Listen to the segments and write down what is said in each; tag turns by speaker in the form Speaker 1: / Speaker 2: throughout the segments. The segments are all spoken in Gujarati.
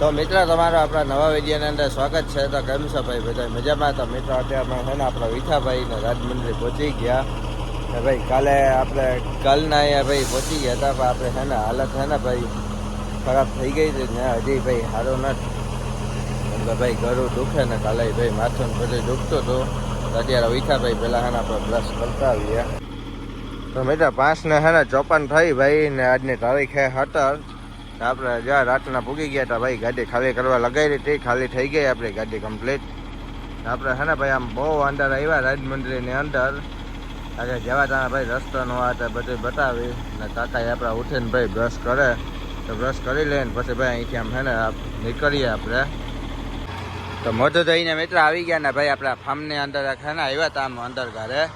Speaker 1: તો મિત્રો, તમારો આપણા નવા વિડીયોની અંદર સ્વાગત છે. તો કેમ છો ભાઈ? બધા મજામાં? તો મિત્રો, અત્યારમાં છે ને આપણા વિઠાભાઈ ને રાજમંદિરે પહોંચી ગયા. ને ભાઈ, કાલે આપણે કાલના અહીંયા ભાઈ પહોંચી ગયા હતા, પણ આપણે છે ને હાલત છે ને ભાઈ ખરાબ થઈ ગઈ હતી ને હજી ભાઈ સારું નથી. એટલે ભાઈ ગળું દુખે ને કાલે ભાઈ માથું બધું દુખતું હતું. તો અત્યારે વિઠાભાઈ પહેલાં છે ને આપણે બ્રશ કરતા આવીએ તો મિત્રો પાંચ ને છે ને ચોપન થઈ ભાઈ ને આજની તારીખ છે આપણે જ્યાં રાતના પૂગી ગયા હતા ભાઈ, ગાડી ખાલી કરવા લગાવી હતી ખાલી થઈ ગઈ આપણી ગાડી કમ્પ્લીટ આપણે છે ને ભાઈ, આમ બહુ અંદર આવ્યા રાજમંદિરની અંદર. આજે જવા ત્યાં ભાઈ રસ્તો નો આ તે બધું બતાવી. ને કાકા આપણા ઉઠીને ભાઈ બ્રશ કરે. તો બ્રશ કરી લઈને પછી ભાઈ અહીંથી આમ છે ને નીકળીએ આપણે. તો મોટો થઈને મિત્ર આવી ગયા ને ભાઈ, આપણા ફાર્મની અંદર છે ને આવ્યા હતા આમ અંદર ઘરે.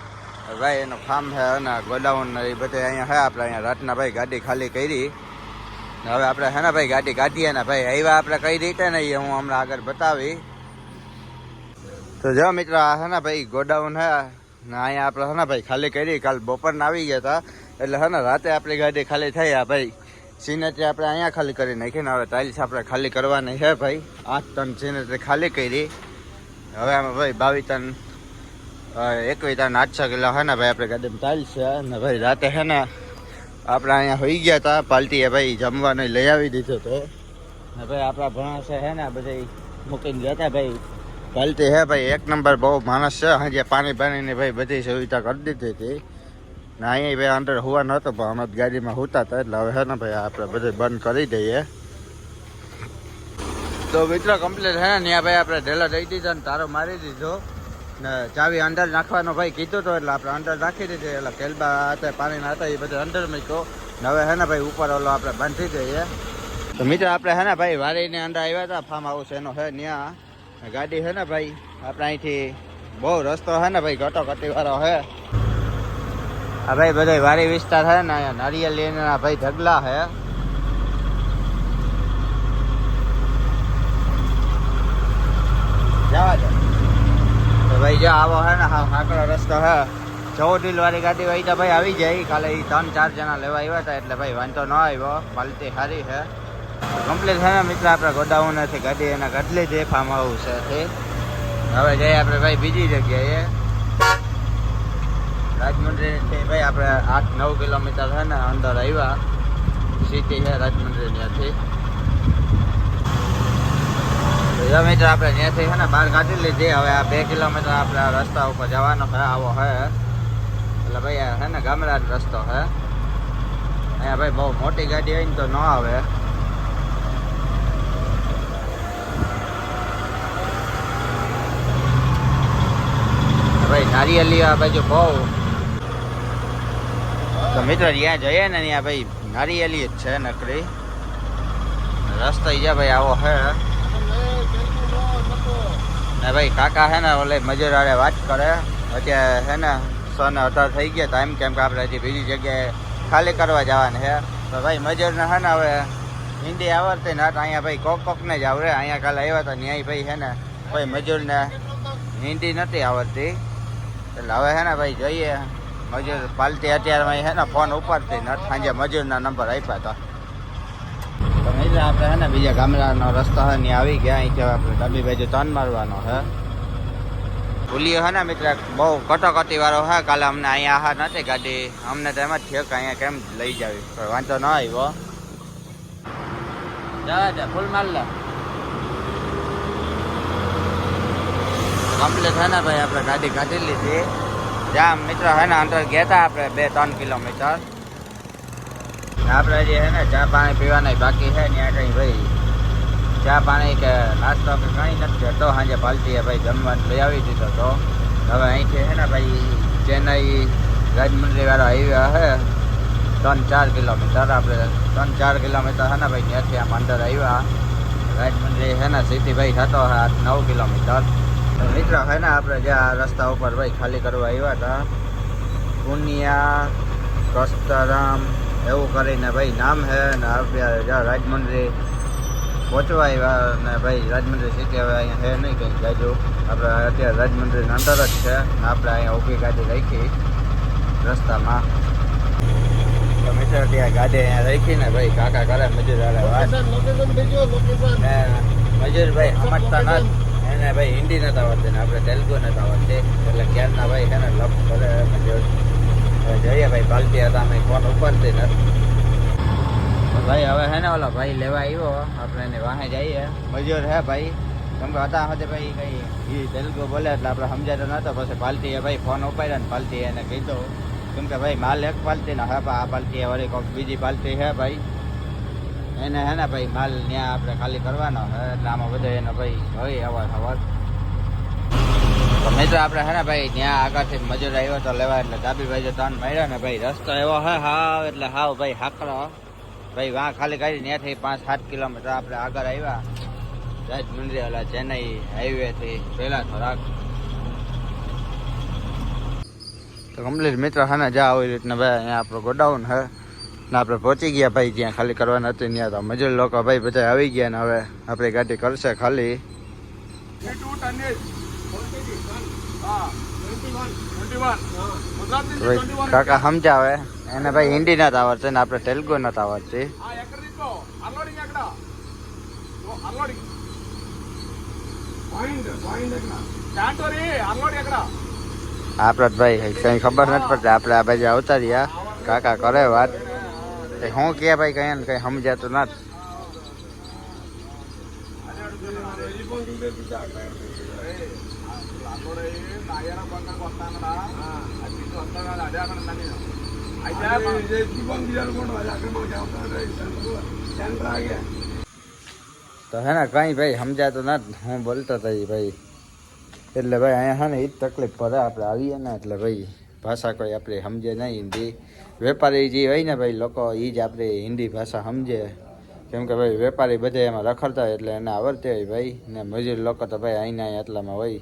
Speaker 1: ભાઈ, એનો ફાર્મ છે અને ગોડાઉન એ બધે અહીંયા છે આપણે અહીંયા રાતના ભાઈ ગાડી ખાલી કરી. હવે આપણે હે ભાઈ, ગાડી કાઢીએ ને ભાઈ, આવ્યા આપણે કઈ રીતે ને એ હું હમણાં આગળ બતાવી. તો જો મિત્રો, આ હે ભાઈ, ગોડાઉન હે. ને અહીંયા આપણે હે ભાઈ, ખાલી કરી, કાલ બપોરના આવી ગયા હતા. એટલે હે રાતે આપણી ગાડી ખાલી થઈ આ ભાઈ. સિનેટરી આપણે અહીંયા ખાલી કરી નાખી ને હવે ટાઇલ્સ આપણે ખાલી કરવાની છે ભાઈ. આઠ ટન સિનેટરી ખાલી કરી. હવે આમાં ભાઈ, બાવીસ ટન એકવીસ ટન આઠસો કિલો હે ને ભાઈ, આપણે ગાડીમાં ટાઇલ્સ છે. ને ભાઈ, રાતે હે ને આપણે અહીંયા હોઈ ગયા હતા પાલટીએ ભાઈ જમવાનું લઈ આવી દીધો તો. ને ભાઈ આપણા ભણાશે હે ને બધા મૂકીને ગયા હતા ભાઈ. પાલટી હે ભાઈ, એક નંબર બહુ માણસ છે. હાજે પાણી પાણીની ભાઈ બધી સુવિધા કરી દીધી હતી. ને અહીંયા ભાઈ અંદર હોવા નહોતો પણ અમે ગાડીમાં હોતા હતા એટલે હવે હે ને ભાઈ આપણે બધે બંધ કરી દઈએ. તો મિત્રો કમ્પ્લીટ હે ને, ત્યાં ભાઈ આપણે ઢેલા દઈ દીધો ને તારો મારી દીધો. ને ચાવી અંદર નાખવાનો ભાઈ કીધું તો, એટલે આપણે અંદર નાખી દીધી. એટલે કેલબા હતા પાણીના હતા એ બધું અંદર મૂક્યો. હવે હે ને ભાઈ, ઉપર ઓલો આપણે બાંધી દઈએ. તો મિત્ર, આપણે હે ને ભાઈ, વાડીની અંદર આવ્યા હતા ફાર્મ હાઉસ એનો હે ત્યાં ગાડી હે ને ભાઈ, આપણે અહીંથી બહુ રસ્તો હે ને ભાઈ કટોકટી વાળો હે. આ ભાઈ બધા વારી વિસ્તાર હે ને, અહીંયા નારિયેલ ના ભાઈ ઢગલા હે. જવા દે. ભાઈ જો આવો હે ને, હા સાંકડો રસ્તો હે. ચૌડીલ વાળી ગાડી હોય તો ભાઈ આવી જાય. કાલે એ ત્રણ ચાર જણા લેવા આવ્યા હતા એટલે ભાઈ વાંધો ન આવ્યો. ક્વોલિટી સારી છે કમ્પ્લીટ છે ને, મિત્ર, આપણે ગોડાઉન નથી, ગાડી એના ગઢલી જે ફાર્મ હાઉસ છે હવે જઈએ આપણે ભાઈ બીજી જગ્યાએ. રાજમંડળથી ભાઈ આપણે આઠ નવ કિલોમીટર છે ને, અંદર આવ્યા. સિટી છે રાજમંડળી ત્યાંથી. તો આપણે ત્યાંથી છે ને બહાર કાઢી લીધી. હવે આ બે કિલોમીટર આપણે રસ્તા ઉપર જવાનો છે આવો છે એટલે ભાઈ છે ને ગામડાનો રસ્તો છે અહીંયા ભાઈ બહુ મોટી ગાડી હોય ને તો ન આવે. ભાઈ નારિયેલી આ બાજુ બહુ. તો મિત્રો ત્યાં જઈએ ને ત્યાં ભાઈ નારિયેલી જ છે નકરી. રસ્તો ઈજા ભાઈ આવો છે ને ભાઈ કાકા હે ને ઓલે મજૂર વાળે વાત કરે. અત્યારે હે ને સો અઢાર થઈ ગયા ટાઈમ કેમ કે આપણે હજી બીજી જગ્યાએ ખાલી કરવા જવાનું છે. તો ભાઈ મજૂરને હે ને હવે હિન્દી આવડતી ને અહીંયા ભાઈ કોક કોકને જ આવડે. અહીંયા કાલે આવ્યા હતા ન્યાય ભાઈ હે ને કોઈ મજૂરને હિન્દી નથી આવડતી. એટલે હવે હે ને ભાઈ જોઈએ. મજૂર પાલતી અત્યારે હે ને ફોન ઉપાડતી નથી સાંજે મજૂરના નંબર આપ્યા હતા મિત્ર આપણે હે ને બીજા ગામડાનો રસ્તો હે ને આવી ગયા. અહીંથી આપણે ડાબી બાજુ તન મારવાનો હે. ભૂલીએ હે ને મિત્ર, બહુ કટોકટી વાળો હે. કાલે અમને અહીંયા હા નથી ગાડી. અમને તો એમ જ થયો કે અહીંયા કેમ લઈ જાવી. કોઈ વાંધો ન આવ્યો. જા જા, ફૂલ માર લે. કમ્પ્લીટ છે ને ભાઈ, આપણે ગાડી કાઢી લીધી. જ્યાં મિત્ર છે ને, અંદર ગયા હતા આપણે બે, ત્રણ કિલોમીટર. આપણે જે છે ને, ચા પાણી પીવાના બાકી છે, ત્યાં કંઈ ભાઈ ચા પાણી કે નાસ્તો કે કંઈ નથી તો સાંજે પાલટીએ ભાઈ જમવાનું લઈ આવી દીધો તો. હવે અહીંથી છે ને ભાઈ ચેન્નઈ રાજમંડળી વાળો હાઈવે છે. ત્રણ ચાર કિલોમીટર આપણે ત્રણ ચાર કિલોમીટર છે ને ભાઈ ત્યાંથી આમ અંદર આવ્યા. રાજમંડળી છે ને સીધીભાઈ થતો છે આઠ નવ કિલોમીટર. મિત્ર છે ને આપણે જ્યાં રસ્તા ઉપર ભાઈ ખાલી કરવા આવ્યા હતા. પુનિયા કસ્તરામ એવું કરીને ભાઈ નામ છે ને આપણે રાજમંડળી પહોંચવા આવ્યા ને ભાઈ રાજમંડળી સિટી હવે અહીંયા છે નહીં કંઈ જાજુ આપણે અત્યારે રાજમંડળીની અંદર જ છે આપણે અહીંયા ઊભી ગાડી રાખી રસ્તામાં. મિત્ર ત્યાં ગાડી અહીંયા રાખીને ભાઈ કાકા કરે મજૂર વાત. ને મજૂરભાઈ સમજતા નથી. એને ભાઈ હિન્દી નથી આવડતી ને આપણે તેલુગુ નથી આવડતી. એટલે ક્યારના ભાઈ છે ને લપ કરે મજૂર. હવે જોઈએ ભાઈ પાલટી હતા અમે ફોન ઉપરથી નથી. ભાઈ હવે હે ને ઓલો ભાઈ લેવા આવ્યો આપણે એને વાહે જઈએ. મજૂર હે ભાઈ? કેમ કે હતા હતે ભાઈ કંઈ એ તેલુગુ બોલે એટલે આપણે સમજાતો નહોતો પછી પાલટીએ ભાઈ ફોન ઉપાડ્યો ને પાલટીએ એને કીધું. કેમ કે ભાઈ માલ એક પાલટી ને હે આ પાલટી વળી કોઈક બીજી પાલટી છે ભાઈ. એને હે ને ભાઈ માલ ત્યાં આપણે ખાલી કરવાનો હે એટલે આમાં બધો એનો ભાઈ હોય અવાર અવાર તો મિત્રો આપણે હે ને ભાઈ, ત્યાં આગળથી મજૂર આવ્યો તો લેવા, એટલે ગાબીભાઈ જો ત્રણ મળ્યા ને ભાઈ, રસ્તો એવો હે હાવ, એટલે હાવ ભાઈ હાકડો. ભાઈ વાં ખાલી કાઢી ત્યાંથી પાંચ સાત કિલોમીટર આપણે આગળ આવ્યા. રાજ મંદિર, ઓલા ચેન્નઈ હાઈવે થી પહેલા થોડાક તો કમ્પ્લીટ મિત્ર હા ને, જા આવી રીતના ભાઈ, અહીંયા આપણો ગોડાઉન હે. ને આપણે પહોંચી ગયા ભાઈ ત્યાં ખાલી કરવાના હતી, ત્યાં તો મજૂર લોકો ભાઈ બધા આવી ગયા ને હવે. આપણી ગાડી કરશે ખાલી. કાકા સમજાવે. એને ભાઈ હિન્દી નથી આવડતી ને આપણે તેલુગુ ના આવડતી. આપણે જ ભાઈ કઈ ખબર નથી પડતી. આપણે આ બાજુ આવતા રહ્યા. કાકા કરે વાત. હું કે ભાઈ કઈ ને કઈ સમજાતું નથી. તો હે ને કઈ ભાઈ સમજાતો ના હું બોલતો હતો ભાઈ એટલે ભાઈ અહીંયા હે ને એ જ તકલીફ પડે આપણે આવીએ ને એટલે ભાઈ ભાષા કોઈ આપણે સમજે નહીં હિન્દી વેપારી જે હોય ને ભાઈ લોકો એ જ આપણે હિન્દી ભાષા સમજે કેમ કે ભાઈ વેપારી બધા એમાં રખડતા હોય એટલે એને આવડતી હોય ભાઈ ને મજૂર લોકો તો ભાઈ અહીંના એટલામાં હોય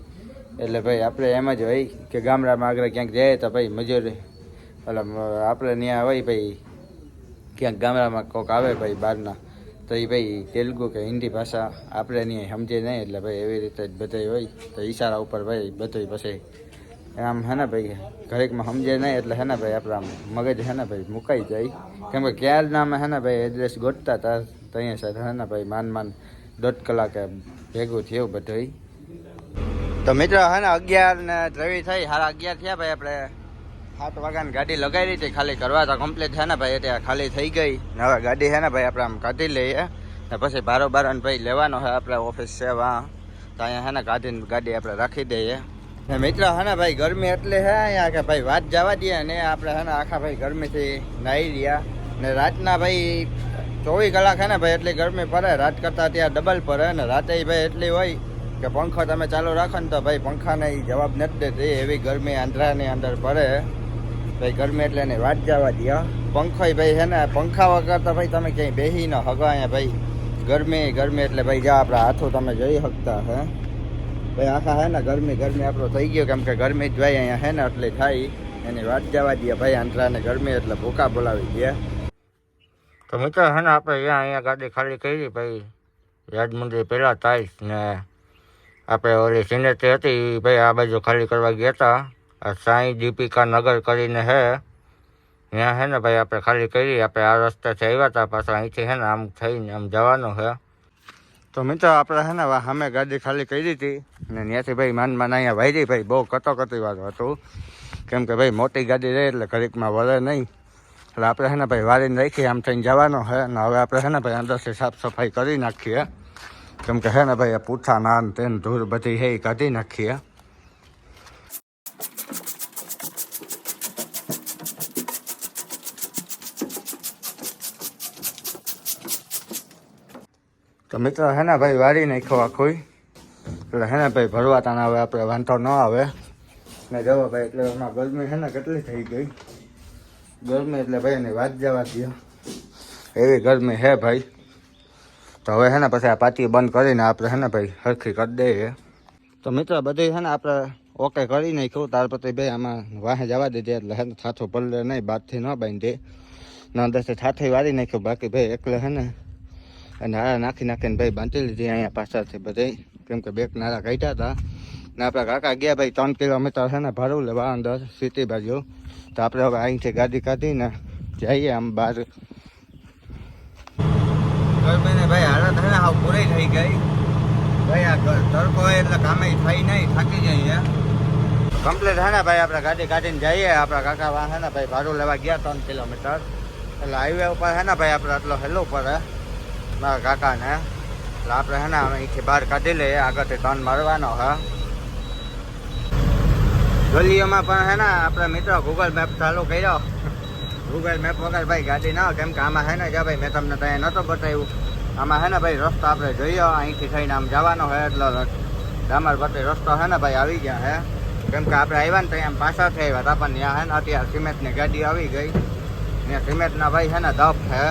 Speaker 1: એટલે ભાઈ, આપણે એમ જ હોય કે ગામડામાં આગળ ક્યાંક જઈએ તો ભાઈ મજૂર એટલે આપણે ત્યાં હોય ભાઈ, ક્યાંક ગામડામાં કોક આવે ભાઈ બહારના, તો એ ભાઈ તેલુગુ કે હિન્દી ભાષા આપણે નહીં સમજે નહીં. એટલે ભાઈ એવી રીતે જ બધા હોય. તો ઈશારા ઉપર ભાઈ બધું પછી આમ હે ને ભાઈ, ઘરેકમાં સમજે નહીં. એટલે હે ને ભાઈ, આપણે આમ મગજ હે ને ભાઈ મુકાઈ જાય. કેમ કે ક્યારના અમે હે ને ભાઈ એડ્રેસ ગોતતા હતા તો અહીંયા સાથે હે ને ભાઈ, માન માન દોઢ કલાકે ભેગું થયું બધું તો મિત્રો, હે ને, અગિયાર ને ત્રેવીસ થઈ સાડા અગિયાર થયા ભાઈ, આપણે સાત વાગ્યાની ગાડી લગાવી હતી, ખાલી કરવા તો કમ્પ્લીટ છે ને ભાઈ એટલે ખાલી થઈ ગઈ. ને હવે ગાડી છે ને ભાઈ, આપણે આમ કાઢી લઈએ. ને પછી બારો બારો ને ભાઈ લેવાનો છે આપણે ઓફિસ છે વાં. તો અહીંયા છે ને કાઢીને ગાડી આપણે રાખી દઈએ. ને મિત્ર, હે ને ભાઈ, ગરમી એટલી છે અહીંયા કે ભાઈ, વાત જવા દઈએ ને, આપણે હે ને આખા ભાઈ ગરમીથી નાહી રહ્યા. ને રાતના ભાઈ ચોવીસ કલાક હે ને ભાઈ, એટલી ગરમી પડે, રાત કરતાં ત્યાં ડબલ પડે, ને રાતે ભાઈ એટલી હોય. કે પંખો તમે ચાલુ રાખો ને તો ભાઈ પંખાને જવાબ નથી દેતી. એવી ગરમી આંધ્રાની અંદર પડે. ભાઈ ગરમી એટલે એને વાત જવા દે પંખો ભાઈ છે ને પંખા વગર તો ભાઈ તમે ક્યાંય બેસી ન હગો અહીંયા ભાઈ. ગરમી ગરમી એટલે ભાઈ જા આપણા હાથો તમે જોઈ શકતા હે. ભાઈ આખા હે ને, ગરમી ગરમી આપણો થઈ ગયો. કેમ કે ગરમી જ ભાઈ અહીંયા હે ને એટલી થાય. એની વાત જવા દે ભાઈ, આંધ્રાને ગરમી એટલે ભૂકા બોલાવી દે તો મિત્રો હે ને, આપણે અહીંયા અહીંયા ગાડી ખાલી કરી ભાઈ. યાદ મંદિર પહેલાં ટાઈસ ને આપણે ઓલી સિનેટરી હતી, ઈ ભાઈ આ બાજુ ખાલી કરવા ગયા હતા આ સાંઈ દીપિકા નગર કરીને હે ત્યાં હે ને ભાઈ આપણે ખાલી કરી આપણે આ રસ્તેથી આવ્યા હતા પાછા અહીંથી હે ને આમ થઈને આમ જવાનું છે તો મિત્રો આપણે હે ને વા સામે ગાડી ખાલી કરી હતી ને ત્યાંથી ભાઈ માન માન અહીંયા વાયરી ભાઈ, બહુ કટોકટી વાળું હતું. કેમ કે ભાઈ મોટી ગાડી રહે એટલે ઘડીકમાં વળે નહીં. એટલે આપણે હે ને ભાઈ વારીને રાખીએ આમ થઈને જવાનો છે ને હવે આપણે હે ને ભાઈ અંદરથી સાફ સફાઈ કરી નાખીએ. કેમ કે હે ને ભાઈ આ પૂઠા નાન તેન ધૂળ બધી હે ઈ કાઢી નાખીએ તો મિત્રો હે ને ભાઈ વારી નાખ્યો આખું એટલે હે ને ભાઈ, ભરવા તાના હવે આપણે વાંધો ન આવે. ને જવો ભાઈ, એટલે એમાં ગરમી છે ને કેટલી થઈ ગઈ. ગરમી એટલે ભાઈ એની વાત જવા દે એવી ગરમી હે ભાઈ. તો હવે હે ને પછી આ પાટી બંધ કરીને આપણે હે ને ભાઈ સરખી કરી દઈએ. તો મિત્રો બધું છે ને આપણે ઓકે કરી નાખ્યું. ત્યાર પછી ભાઈ આમાં વાહે જવા દીધી એટલે હે ને થાથું પડે નહીં, બાદથી ન બાંધી. ને અંદરથી થાથી વારી નાખ્યું. બાકી ભાઈ એકલે હે ને અને આ નાખી નાખીને ભાઈ બાંધી લીધી અહીંયા પાછળથી બધે કેમ કે બેક નારા કાઢ્યા હતા. ને આપણા કાકા ગયા ભાઈ ત્રણ કિલોમીટર છે ને ભરવું લેવા અંદર સિટી બાજુ. તો આપણે હવે અહીંથી ગાડી કાઢીને જઈએ આમ બહાર. ગરમીને ભાઈ હાલત હે હાવ પૂરી થઈ ગઈ. ભાઈ આ તડકો હોય એટલે કામે થઈ નહીં, થાકી જઈએ કમ્પ્લીટ હે ને ભાઈ, આપણે ગાડી કાઢીને જઈએ. આપણા કાકા વાહ હે ને ભાઈ ભાડું લેવા ગયા ત્રણ કિલોમીટર. એટલે હાઈવે ઉપર હે ને ભાઈ, આપણે આટલો હેલો પડે મારા કાકાને. એટલે આપણે હે ને અહીંથી બહાર કાઢી લઈએ. આગળથી ત્રણ મારવાનો હે. ગલીઓમાં પણ હે ને, આપણે મિત્રો ગૂગલ મેપ ચાલુ કર્યો. ગૂગલ મેપ વગર ભાઈ ગાડી ના કેમ કે આમાં હે ને, જા ભાઈ, મેં તમને ત્યાં નહોતો બતાવ્યું. આમાં હે ને ભાઈ, રસ્તો આપણે જોઈએ અહીંથી થઈને આમ જવાનો હે, એટલે ડામર પટ્ટી રસ્તો હે ને ભાઈ, આવી ગયા હે. કેમ કે આપણે આવ્યા ને ત્યાં પાછળથી આવ્યા હતા, પણ ત્યાં હે ને અત્યારે સિમેન્ટની ગાડી આવી ગઈ. ત્યાં સિમેન્ટના ભાઈ હે ને દફ છે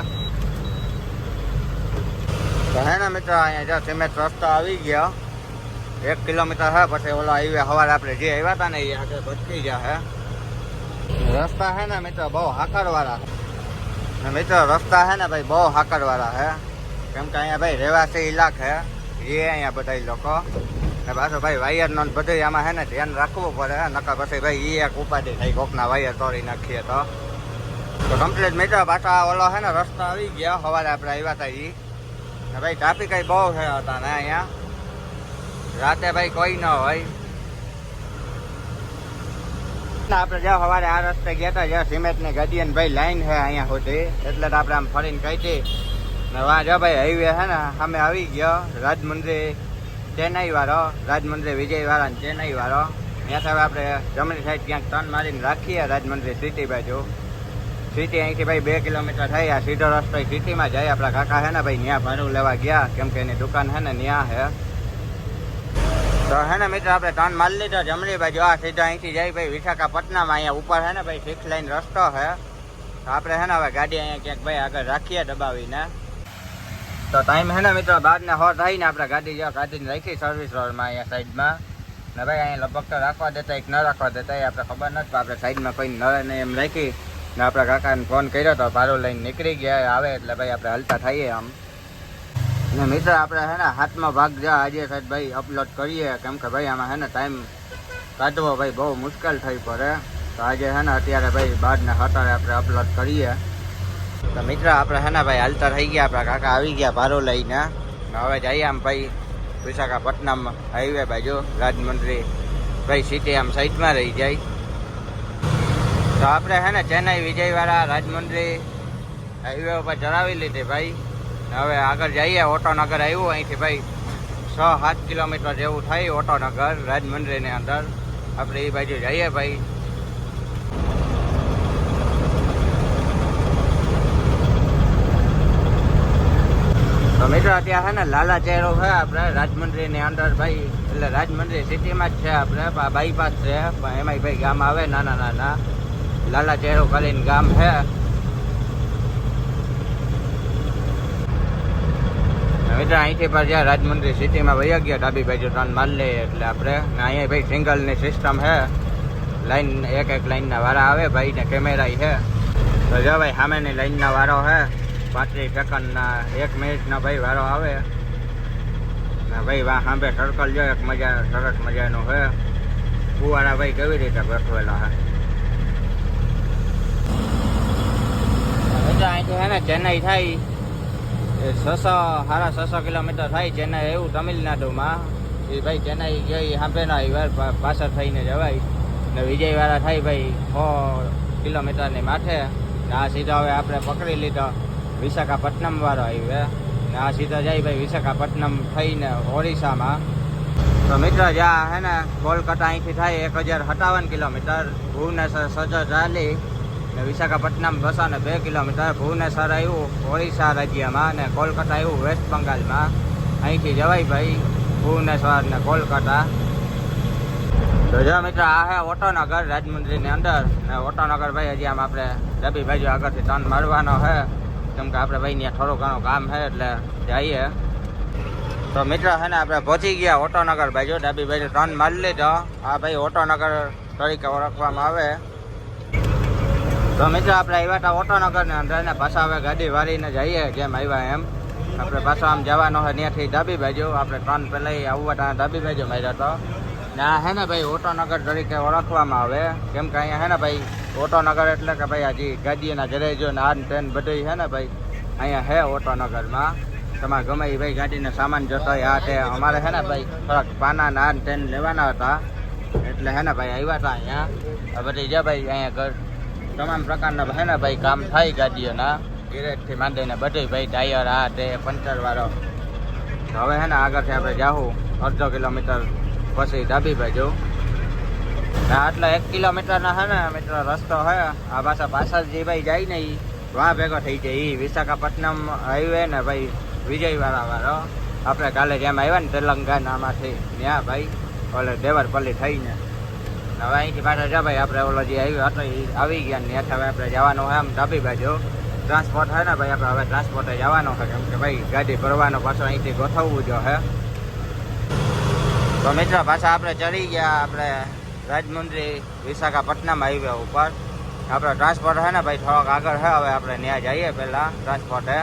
Speaker 1: તો હે ને મિત્રો, અહીંયા જો સિમેન્ટ રસ્તો આવી ગયો. એક કિલોમીટર હે, પછી ઓલો હાઈવે સવારે આપણે જે આવ્યા હતા ને, એ આગળ ભટકી ગયા હે. રસ્તા હે ને મિત્રો, બહુ હાકરવાળા ને મિત્રો, રસ્તા હે ને ભાઈ, બહુ હાકરવાળા હે. કેમ કે અહીંયા ભાઈ રહેવાસી ઇલાક હે. એ અહીંયા બધા લોકો. ને પાછો ભાઈ વાયર નો બધું આમાં હે ને ધ્યાન રાખવું પડે નકર પછી ભાઈ એ એક ઉપાધિ થાય, કોકના વાયર તોડી નાખીએ તો. તો કમ્પ્લીટ મિત્રો, પાછા ઓલો હે ને રસ્તો આવી ગયા. સવારે આપણે આવ્યા હતા એ ને ભાઈ ટ્રાફિક કઈ બહુ છે હતા ને અહીંયા. રાતે ભાઈ કોઈ ન હોય. ને આપણે જ્યાં સવારે આ રસ્તે ગયા હતા જ્યાં સિમેન્ટની ગાડી અને ભાઈ લાઈન છે અહીંયા સુધી. એટલે તો આપણે આમ ફરીને કહી હતી ને વાં જો ભાઈ, હાઈવે છે ને, અમે આવી ગયો, રાજમંદિર ચેન્નાઈ વાળો રાજમંદિર વિજય વાળા ને ચેન્નાઈ વાળો ત્યાં સાહેબ આપણે જમણી સાઈડ ક્યાંક ટર્ન મારીને રાખીએ રાજમંદિર સિટી બાજુ. સિટી અહીંથી ભાઈ બે કિલોમીટર થઈ, આ સીધો રસ્તો સિટીમાં જાય. આપણા કાકા છે ને ભાઈ ત્યાં ભાડું લેવા ગયા. કેમ કે એની દુકાન છે ને ત્યાં છે. તો હે ને મિત્ર, આપણે ત્રણ માલ લીધો, જમણી બાજુ આ સીધા અહીંથી જાય ભાઈ વિશાખાપટ્ટનમ, અહીંયા ઉપર હે ને ભાઈ સિક્સ લાઈન રસ્તો છે તો આપણે હે ને હવે ગાડી અહીંયા ક્યાંક ભાઈ આગળ રાખીએ દબાવીને. તો ટાઈમ હે ને મિત્રો બાર ને હો થાય ને આપણે ગાડી જો ગાડીને રાખી સર્વિસ રોડમાં અહીંયા સાઈડમાં. ને ભાઈ અહીંયા લગભગ તો રાખવા દેતા, એક ન રાખવા દેતા, એ આપણે ખબર નથી આપણે સાઈડમાં કોઈ નળે ને એમ રાખી. ને આપણા કાકાને ફોન કર્યો તો ભાડું લઈને નીકળી ગયા, આવે એટલે ભાઈ આપણે હલતા થઈએ આમ. ને મિત્ર, આપણે હે ને હાથમાં ભાગ જા, આજે સાહેબ ભાઈ અપલોડ કરીએ. કેમ કે ભાઈ આમાં હે ને ટાઈમ કાઢવો ભાઈ બહુ મુશ્કેલ થઈ પડે. તો આજે હે ને અત્યારે ભાઈ બાર ને સત્તરે આપણે અપલોડ કરીએ. તો મિત્ર, આપણે હે ને ભાઈ હાલતા થઈ ગયા, આપણા કાકા આવી ગયા ભારો લઈને. હવે જઈએ આમ ભાઈ વિશાખાપટ્ટનમ હાઈવે બાજુ રાજમંત્રી ભાઈ સિટી આમ સાઈડમાં રહી જાય. તો આપણે હે ને ચેન્નાઈ, વિજયવાડા રાજમંત્રી હાઈવે ઉપર ચડાવી લીધી ભાઈ. હવે આગળ જઈએ. ઓટોનગર આવ્યું અહીંથી ભાઈ. છ, સાત કિલોમીટર જેવું થાય ઓટોનગર રાજમંડળીની અંદર. આપણે એ બાજુ જઈએ ભાઈ. તો મિત્રો, અત્યારે છે ને લાલા ચહેરો છે આપણે રાજમંડળીની અંદર ભાઈ. એટલે રાજમંડળી સિટીમાં જ છે આપણે બાયપાસ છે. પણ એમાંય ભાઈ ગામ આવે, નાના નાના. લાલા ચહેરો કરીને ગામ છે. મિત્રો અહીંથી પર જ્યાં રાજમંડળી સિટીમાં વહી ગયા, ડાબી બાજુ ત્રણ માલ લઈએ એટલે આપણે. ને અહીંયા ભાઈ સિંગલની સિસ્ટમ છે. લાઈન એક એક લાઈનના વારા આવે, ભાઈ ને કેમેરા છે. તો જો ભાઈ, સામેની લાઈનના વારો છે. પાંત્રીસ સેકન્ડના, એક મિનિટનો ભાઈ વારો આવે. ને ભાઈ, વાહ, સાંભે સર્કલ જો, એક મજા, સરસ મજાનું છે. ફુવારા ભાઈ કેવી રીતે ગોઠવેલા છે? અહીંથી હે ને, ચેન્નાઈ થાય. છસો, સાડા છસો કિલોમીટર થાય ચેન્નાઈ એવું તમિલનાડુમાં. એ ભાઈ ચેન્નાઈ ગઈ હાંભેના ના પાછળ થઈને જવાય. ને વિજયવાળા થાય ભાઈ સો કિલોમીટરની માથે. ને આ સીધો હવે આપણે પકડી લીધો વિશાખાપટ્ટનમ વાળો હાઈવે. ને આ સીધો જાય ભાઈ વિશાખાપટ્ટનમ થઈને ઓરિસ્સામાં તો મિત્ર જ્યાં હે ને, કોલકાતા અહીંથી થાય એક હજાર સત્તાવન કિલોમીટર. ભુવનેશ્વર સજો ચાલી ને વિશાખાપટ્ટનમ બસો ને બે કિલોમીટર ભુવનેશ્વર આવ્યું ઓરિસ્સા રાજ્યમાં ને કોલકાતા આવ્યું વેસ્ટ બંગાળમાં. અહીંથી જવાય ભાઈ ભુવનેશ્વર ને કોલકાતા. તો જો મિત્ર, આ હે ઓટોનગર રાજમંડળીની અંદર ને ઓટોનગર ભાઈ હજી આમ આપણે ડાબી બાજુ આગળથી ટર્ન મારવાનો છે કેમ કે આપણે ભાઈ ત્યાં થોડું ઘણું કામ છે એટલે જઈએ. તો મિત્ર છે ને આપણે પહોંચી ગયા ઓટોનગર બાજુ, ડાબી બાજુ ત્રણ મારી લીધો. આ ભાઈ ઓટોનગર તરીકે ઓળખવામાં આવે. તો મિત્ર આપણે આવ્યા હતા ઓટોનગર ને અંદર પાછા હવે ગાડી વાળીને જઈએ જેમ આવ્યા એમ. આપણે પાછો આમ જવાનો હોય ત્યાંથી ડાબી બાજુ. આપણે ટ્રેન પેલા આવવા ત્યાં ડાબી બાજુ માર્યો હતો ને આ હે ને ભાઈ ઓટોનગર તરીકે ઓળખવામાં આવે. કેમ કે અહીંયા હે ને ભાઈ, ઓટોનગર એટલે કે ભાઈ હજી ગાડીના ગેરેજો ને આ ટ્રેન બધી છે ને ભાઈ, અહીંયા હે ઓટોનગરમાં. તમારે ગમે એ ભાઈ ગાડીનો સામાન જોતો હોય, આ તે અમારે છે ને ભાઈ, થોડાક પાના ને આ ટ્રેન લેવાના હતા. એટલે હે ને ભાઈ આવ્યા હતા અહીંયા. બધી જે ભાઈ અહીંયા ઘર તમામ પ્રકારના હે ને ભાઈ કામ થાય ગાડીઓના. ગેરેજથી માંડીને બધે ભાઈ ટાયર, આ તે પંચર વાળો હવે હે ને આગળથી આપણે જાઉં અડધો કિલોમીટર પછી ધાબી બાજુ આટલા એક કિલોમીટરના હે ને મિત્ર રસ્તો હે, આ પાછા પાછળ જે ભાઈ જાય ને એ વાં ભેગો થઈ જાય. એ વિશાખાપટ્ટનમ હાઈવે ને ભાઈ વિજયવાળા વાળો આપણે કાલે જેમ આવ્યા ને તેલંગાનામાંથી ત્યાં ભાઈ, ઓલે દેવરપલ્લી થઈને. હવે અહીંથી પાછા જા ભાઈ, આપણે ઓલો જે આવ્યો હતો એ આવી ગયા ને હવે આપણે જવાનું હોય આમ ડાબી બાજુ. ટ્રાન્સપોર્ટ હોય ને ભાઈ, આપણે હવે ટ્રાન્સપોર્ટે જવાનું છે, કેમ કે ભાઈ ગાડી ભરવાનો પાછો અહીંથી ગોઠવવું જો હે. તો મિત્ર, પાછા આપણે ચડી ગયા, આપણે રાજમુંદ્રી વિશાખાપટ્ટનમ હાઈવે ઉપર. આપણે ટ્રાન્સપોર્ટ હોય ને ભાઈ, થોડોક આગળ છે હવે આપણે ત્યાં જઈએ પહેલાં ટ્રાન્સપોર્ટે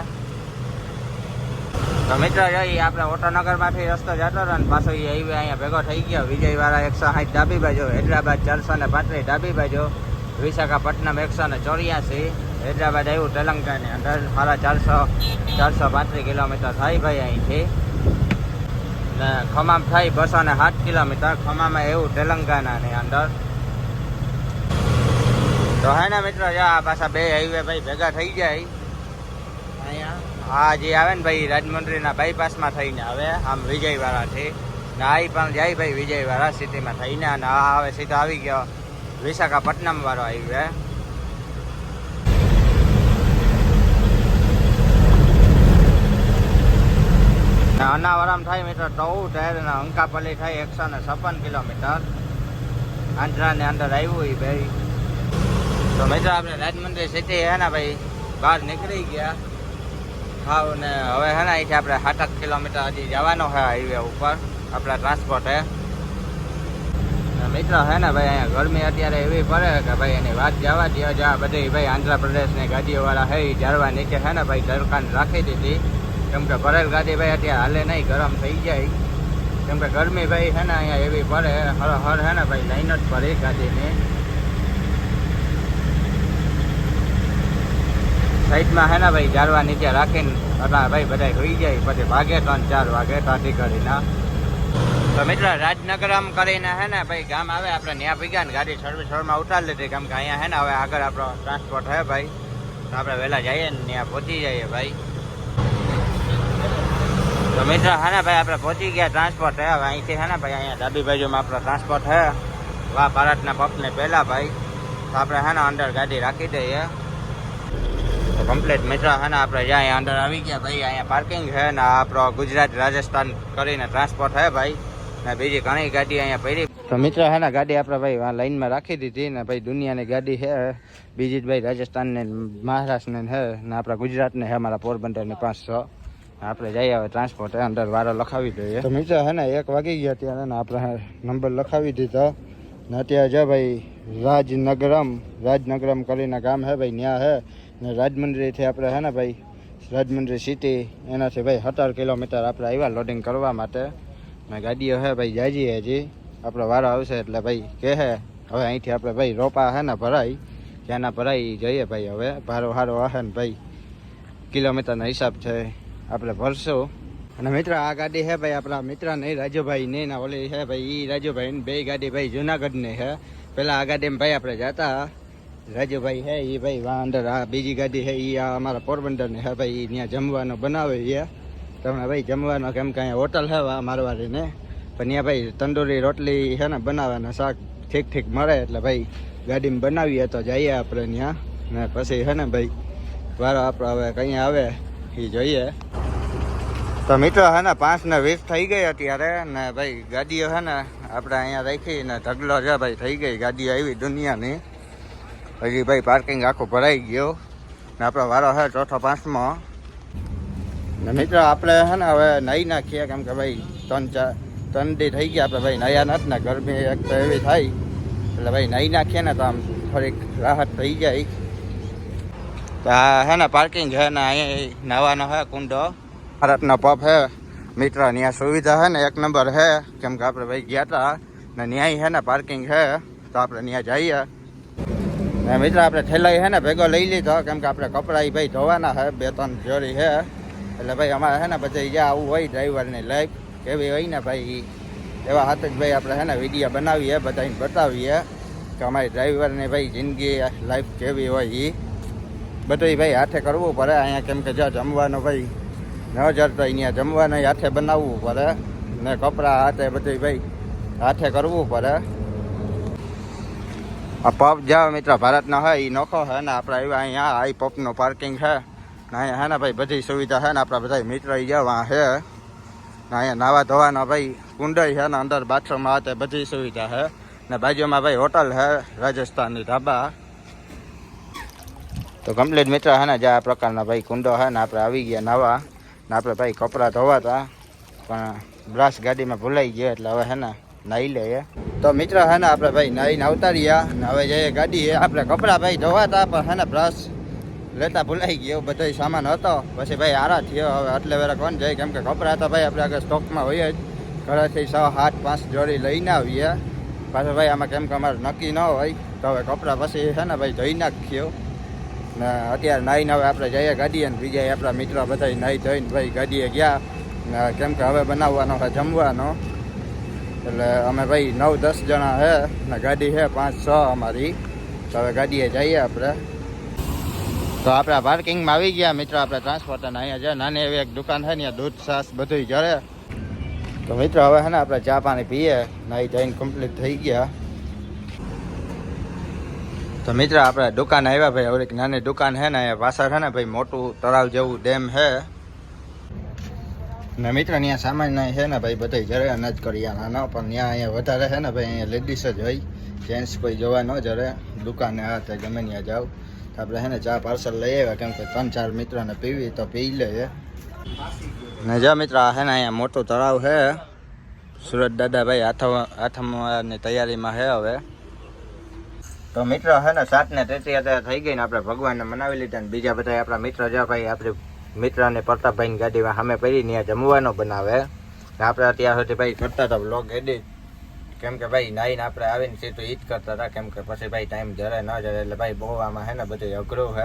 Speaker 1: તો મિત્ર જઈ આપણે ઓટોનગરમાંથી રસ્તો જતો હતો ને પાછો એ હાઈવે અહીંયા ભેગો થઈ ગયો. વિજયવાળા એકસો સાઠ ડાબી બાજુ, હૈદરાબાદ ચારસો ને પાંત્રીસ ડાબી બાજુ, વિશાખાપટ્ટનમ એકસો ને ચોર્યાસી, હૈદરાબાદ આવ્યું તેલંગાને અંદર. સાડા ચારસો ચારસો પાંત્રીસ કિલોમીટર થાય ભાઈ અહીંથી. ને ખમામ થાય બસો ને સાત કિલોમીટર, ખમામાં એવું તેલંગાનાની અંદર. તો હે ને મિત્રો, જો પાછા બે હાઈવે ભાઈ ભેગા થઈ જાય. આ જે આવે ને ભાઈ રાજમંડળીના બાયપાસમાં થઈને આવે, આમ વિજયવાડાથી. ને આ પણ જાય ભાઈ વિજયવાડા સિટીમાં થઈને અને આ હવે સીધો આવી ગયો. વિશાખાપટ્ટનમ વાળો આવી ને અનાવરમ થાય મીટર ચૌદ અને અંકાપલ્લી થાય એકસો ને છપ્પન કિલોમીટર. આંધ્રાની અંદર આવ્યું એ ભાઈ. તો મિત્ર, આપણે રાજમંદિર સિટી હે ને ભાઈ, બહાર નીકળી ગયા. હાવ ને હવે હે ને અહીંથી આપણે સાત આઠ કિલોમીટર હજી જવાનો છે હાઈવે ઉપર. આપણા ટ્રાન્સપોર્ટ હે ને મિત્ર હે ને ભાઈ, અહીંયા ગરમી અત્યારે એવી પડે કે ભાઈ એની વાત જવા દે જ્યાં બધી ભાઈ આંધ્રપ્રદેશની ગાડીઓવાળા હે ઝાડવા નીચે હે ને ભાઈ દરકાન રાખી દીધી. કેમ કે ભરેલ ગાડી ભાઈ અત્યારે હાલે નહીં, ગરમ થઈ જાય. કેમ કે ગરમી ભાઈ છે ને અહીંયા એવી પડે. હર હર હે ને ભાઈ લાઈન જ પડે ગાડીની. સાઈડમાં હે ને ભાઈ ઝાડવા નીચે રાખીને એટલે ભાઈ બધા હોઈ જાય, પછી ભાગે ત્રણ, ચાર વાગે ત્યાંથી કરીને તો મિત્ર રાજનગરમ કરીને હે ને ભાઈ, ગામ આવે, આપણે ત્યાં ભીગા ને ગાડી સર્વિસ રોડમાં ઉતારી લીધી, કેમ કે અહીંયા હે ને હવે આગળ આપણો ટ્રાન્સપોર્ટ હે ભાઈ. તો આપણે વહેલા જઈએ ને ત્યાં પહોંચી જઈએ ભાઈ. તો મિત્ર, હે ને ભાઈ, આપણે પહોંચી ગયા ટ્રાન્સપોર્ટ હે, હવે અહીંથી હે ને ભાઈ, અહીંયા ડાબી બાજુમાં આપણો ટ્રાન્સપોર્ટ હે. વાહ, ભારતના પપને પહેલા ભાઈ. તો આપણે હે ને અંદર ગાડી રાખી દઈએ. તો કમ્પ્લીટ મિત્ર છે ને, આપણે જ્યાં અંદર આવી ગયા ભાઈ અહીંયા પાર્કિંગ છે ને આપણો ગુજરાત રાજસ્થાન કરીને ટ્રાન્સપોર્ટ છે ભાઈ. ને બીજી ઘણી ગાડી અહીંયા પડી. તો મિત્ર છે ને, ગાડી આપણે ભાઈ લાઈનમાં રાખી દીધી ને, ભાઈ દુનિયાની ગાડી છે. બીજી ભાઈ રાજસ્થાન ને, મહારાષ્ટ્ર ને છે ને, આપણા ગુજરાત ને છે અમારા પોરબંદર ને પાંચસો. આપણે જઈએ હવે ટ્રાન્સપોર્ટ અંદર વારો લખાવી દઈએ. તો મિત્ર છે ને, એક વાગી ગયા ત્યારે ને, આપણે નંબર લખાવી દીધો. ને અત્યારે જો ભાઈ, રાજનગરમ રાજનગરમ કરીને ગામ હે ભાઈ ત્યાં હે ને રાજમંડળીથી આપણે હે ને ભાઈ રાજમંડળી સિટી એનાથી ભાઈ સત્તર કિલોમીટર આપણે આવ્યા લોડિંગ કરવા માટે. ને ગાડીઓ હે ભાઈ જાજી હજી. આપણો વારો આવશે એટલે ભાઈ કહે હવે અહીંથી આપણે ભાઈ રોપા હે ને ભરાય ત્યાંના ભરાઈ જઈએ ભાઈ હવે. ભારો હારો હે ને ભાઈ. કિલોમીટરના હિસાબ છે. આપણે ભરશું. અને મિત્ર, આ ગાડી હે ભાઈ આપણા મિત્ર નહીં, રાજુભાઈ ને ના ઓલી હે ભાઈ એ રાજુભાઈ બે ગાડી ભાઈ જુનાગઢની હે. પહેલાં આ ગાડીમાં ભાઈ આપણે જતા. રાજુભાઈ હે એ ભાઈ વાંદર, આ બીજી ગાડી હે એ આ અમારા પોરબંદરની હે ભાઈ ત્યાં જમવાનું બનાવે છે. તમને ભાઈ જમવાનો કેમ કે અહીંયા હોટલ હે વા મારવાડી ને પણ ત્યાં ભાઈ તંદૂરી રોટલી હે ને બનાવવાના શાક ઠીક ઠીક મળે, એટલે ભાઈ ગાડીમાં બનાવીએ તો જઈએ આપણે ત્યાં. ને પછી હે ને ભાઈ, વારો આપણો હવે કંઈ આવે એ જોઈએ. તો મિત્રો હે ને, પાંચ ને વીસ થઈ ગઈ અત્યારે, ને ભાઈ ગાડીઓ હે ને, આપણે અહીંયા રાખી ને ઢગલો છે ભાઈ, થઈ ગઈ ગાડી આવી દુનિયાની. હજી ભાઈ પાર્કિંગ આખું ભરાઈ ગયો. ને આપણો વારો છે ચોથો, પાંચમો. ને મિત્રો આપણે હે ને હવે નાહી નાખીએ, કેમ કે ભાઈ ત્રણ ચાર, ત્રણ દી થઈ ગયા આપણે ભાઈ નાહ્યા નથી ને ગરમી એક તો એવી થાય. એટલે ભાઈ નાહી નાખીએ ને તો આમ થોડીક રાહત થઈ જાય. તો આ હે ને પાર્કિંગ છે ને અહીંયા નાવાનો હે કુંડો. ભારતનો પબ હે. મિત્ર ત્યાં સુવિધા હે ને એક નંબર હે. કેમ કે આપણે ભાઈ ગયા હતા ને ન્યાય હે ને પાર્કિંગ હે. તો આપણે ત્યાં જઈએ. ને મિત્ર, આપણે થેલાઈ હે ને ભેગો લઈ લીધો, કેમ કે આપણે કપડાં એ ભાઈ ધોવાના હે, બે ત્રણ જોડી હે. એટલે ભાઈ અમારે છે ને પછી જ્યાં આવું હોય, ડ્રાઈવરની લાઈફ, કેવી હોય ને ભાઈ એવા હાથ જ ભાઈ આપણે છે ને વીડિયો બનાવીએ, બધાને બતાવીએ કે અમારી ડ્રાઈવરની ભાઈ જિંદગી, લાઈફ કેવી હોય એ બધું ભાઈ હાથે કરવું પડે, અહીંયા કેમ કે જ્યાં જમવાનું ભાઈ ન જડતો, અહીંયા જમવાનું હાથે બનાવવું પડે. ને કપડાં હાથે બધું ભાઈ હાથે કરવું પડે. આ પબ જાવ મિત્ર, ભારતનો હોય એ નોખો છે ને આપણે આવ્યા અહીંયા આ પબનું પાર્કિંગ છે ને અહીંયા હે ને ભાઈ બધી સુવિધા છે ને આપણા બધા મિત્ર જવા છે ને અહીંયા નાવા ધોવાનો ભાઈ કુંડઈ છે ને અંદર બાથરૂમ આ તે બધી સુવિધા છે ને બાજુમાં ભાઈ હોટલ છે રાજસ્થાનની ઢાબા તો કમ્પ્લીટ મિત્ર હે ને જે આ પ્રકારના ભાઈ કુંડો છે ને આપણે આવી ગયા નાવા. ને આપણે ભાઈ કપડાં ધોવાતા, પણ બ્રાસ ગાડીમાં ભૂલાઈ ગયા એટલે હવે હે ને નાહી લઈએ તો મિત્ર હે ને આપણે ભાઈ નાહીને આવતા રહ્યા હવે જઈએ ગાડીએ આપણે કપડાં ભાઈ ધોવાતા પણ હે ને બ્રશ લેતા ભૂલાઈ ગયો બધો સામાન હતો. પછી ભાઈ આરા થયો, હવે એટલે વેરા કોણ જાય? કેમ કે કપડાં તો ભાઈ આપણે આગળ સ્ટોકમાં હોય જ. ઘરેથી સો સાત, પાંચ જોડી લઈને આવીએ. પાછું ભાઈ આમાં કેમ કે અમારે નક્કી ન હોય, તો હવે કપડાં પછી છે ને ભાઈ ધોઈ નાખ્યો. ને અત્યારે નાહીને હવે આપણે જઈએ ગાડીએ ને બીજા આપણા મિત્રો બધા નાહી ધોઈને ભાઈ ગાડીએ ગયા. કેમ કે હવે બનાવવાનો છે, જમવાનો. એટલે અમે ભાઈ નવ દસ જણા છે ને ગાડી છે પાંચ છ અમારી. તો હવે ગાડીએ જઈએ આપણે. તો આપણે પાર્કિંગમાં આવી ગયા. મિત્રો, આપણે ટ્રાન્સપોર્ટના અહીંયા છે નાની એવી એક દુકાન છે ને ત્યાં દૂધ, છાશ બધું જરે તો મિત્રો, હવે છે ને આપણે ચા પાણી પીએ. નાહી ધોઈને કમ્પ્લીટ થઈ ગયા. તો મિત્ર, આપણે દુકાન આવ્યા ભાઈ. હવે એક નાની દુકાન છે ને, અહીંયા પાછળ છે ને ભાઈ, મોટું તળાવ જેવું ડેમ છે ને મિત્ર ત્યાં સામાન્ય છે ને ભાઈ, બધા જરે અનાજ કરિયાણાનો પણ ત્યાં અહીંયા વધારે છે ને ભાઈ, અહીંયા લેડીઝ જ હોય. જેન્ટ્સ કોઈ જોવા ન જરે. દુકાને આ તે ગમે ત્યાં જાવ. તો આપણે છે ને ચા પાર્સલ લઈ આવ્યા, કેમ કે ત્રણ ચાર મિત્રોને પીવી, તો પી લઈએ ને જા મિત્ર, આ છે ને અહીંયા મોટું તળાવ છે. સુરત દાદાભાઈ આથમ આથમવાની તૈયારીમાં છે હવે. તો મિત્ર, છે ને સાત ને અત્યારે થઈ ગઈ ને આપણે ભગવાનને મનાવી લીધા ને બીજા બધા આપણા મિત્ર, જો ભાઈ, આપણે મિત્ર અને પ્રતાપભાઈની ગાડીમાં સામે પડી ત્યાં જમવાનો બનાવે. આપણે અત્યાર સુધી ભાઈ કરતા હતા બ્લોગ એડિટ કેમ કે ભાઈ નાઈને આપણે આવીને સીધું ઈ જ કરતા હતા. કેમ કે પછી ભાઈ ટાઈમ જરે ન જરે એટલે ભાઈ બહુ આમાં હે ને બધું અઘરું છે